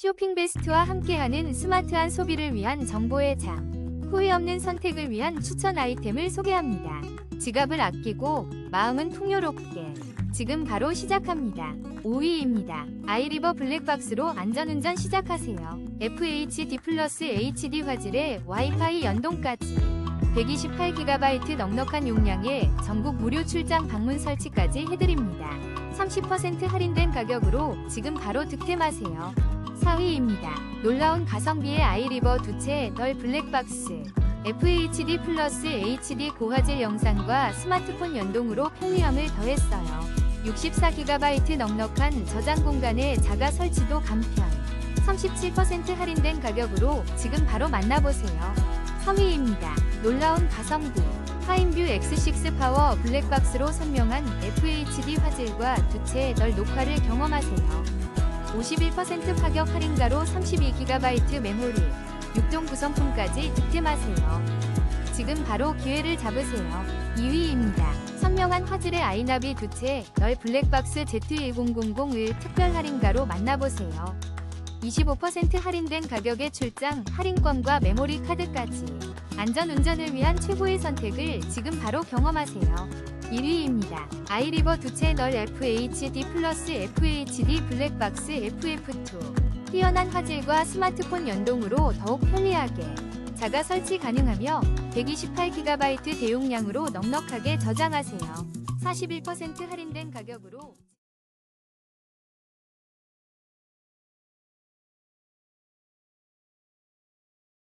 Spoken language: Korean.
쇼핑 베스트와 함께하는 스마트한 소비를 위한 정보의 장. 후회 없는 선택을 위한 추천 아이템을 소개합니다. 지갑을 아끼고 마음은 풍요롭게. 지금 바로 시작합니다. 5위입니다. 아이리버 블랙박스로 안전운전 시작하세요. FHD 플러스 HD 화질에 와이파이 연동까지. 128GB 넉넉한 용량에 전국 무료 출장 방문 설치까지 해드립니다. 30% 할인된 가격으로 지금 바로 득템하세요. 4위입니다. 놀라운 가성비의 아이리버 두채 널 블랙박스. FHD 플러스 HD 고화질 영상과 스마트폰 연동으로 편리함을 더했어요. 64GB 넉넉한 저장 공간에 자가 설치도 간편. 37% 할인된 가격으로 지금 바로 만나보세요. 3위입니다. 놀라운 가성비. 파인뷰 X6 파워 블랙박스로 선명한 FHD 화질과 두 채의 널 녹화를 경험하세요. 51% 파격 할인가로 32GB 메모리, 6종 구성품까지 득템하세요. 지금 바로 기회를 잡으세요. 2위입니다. 선명한 화질의 아이나비 두채 널 블랙박스 Z1000을 특별 할인가로 만나보세요. 25% 할인된 가격에 출장 할인권과 메모리 카드까지 안전 운전을 위한 최고의 선택을 지금 바로 경험하세요. 1위입니다. 아이리버 두 채널 FHD 플러스 FHD 블랙박스 FF2 뛰어난 화질과 스마트폰 연동으로 더욱 편리하게 자가 설치 가능하며 128GB 대용량으로 넉넉하게 저장하세요. 41% 할인된 가격으로